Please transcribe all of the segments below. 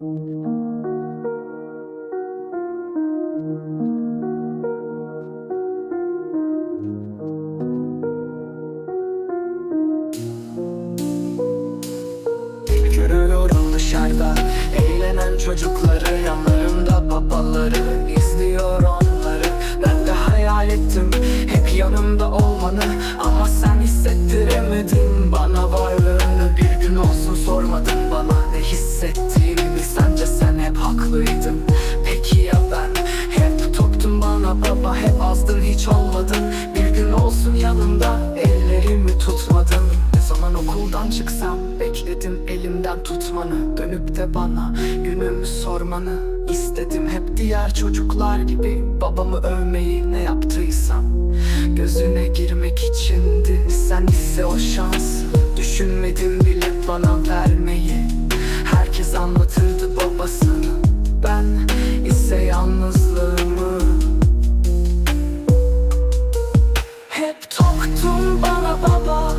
Görüyorum dışarıda eğlenen çocukları Yanlarında babaları izliyor onları. Ben de hayal ettim hep yanımda olmanı. Ama sen hissettiremedin okuldan çıksam bekledim elimden tutmanı. Dönüp de bana günümü sormanı istedim. Hep diğer çocuklar gibi Babamı övmeyi ne yaptıysam. Gözüne girmek içindi. Sen ise o şans Düşünmedim bile bana vermeyi. Herkes anlatırdı babasını. Ben ise yalnızlığımı. Hep toktun bana baba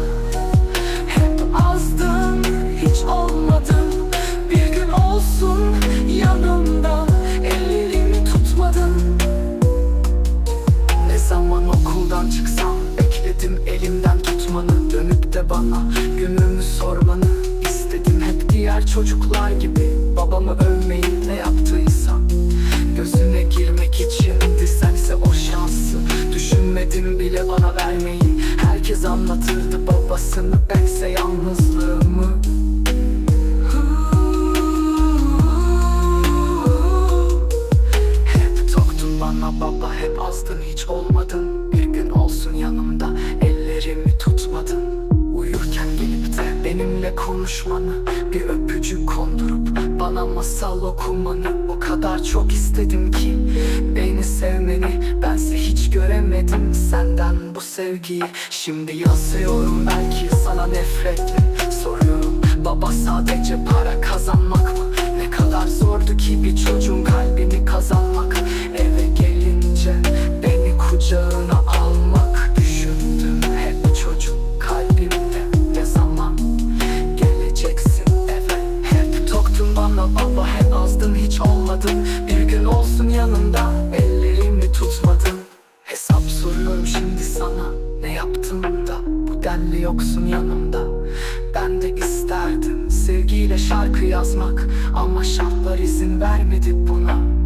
okuldan çıksam Bekledim elimden tutmanı Dönüp de bana günümü sormanı istedim. Hep diğer çocuklar gibi Babamı övmeyi ne yaptıysam Gözüne girmek içindi sense o şansı Düşünmedim bile bana vermeyi. Herkes anlatırdı babasını Bense yalnızlığımı benimle konuşmanı Bir öpücük kondurup bana masal okumanı O kadar çok istedim ki. Beni sevmeni Bense hiç göremedim senden bu sevgiyi. Şimdi yazıyorum belki sana nefretle Soruyorum baba sadece para kazanmak mı? Hiç olmadın Bir gün olsun yanımda ellerimi tutmadın Hesap soruyorum şimdi sana Ne yaptım da bu denli yoksun yanımda? Ben de isterdim sevgiyle şarkı yazmak Ama şartlar izin vermedi buna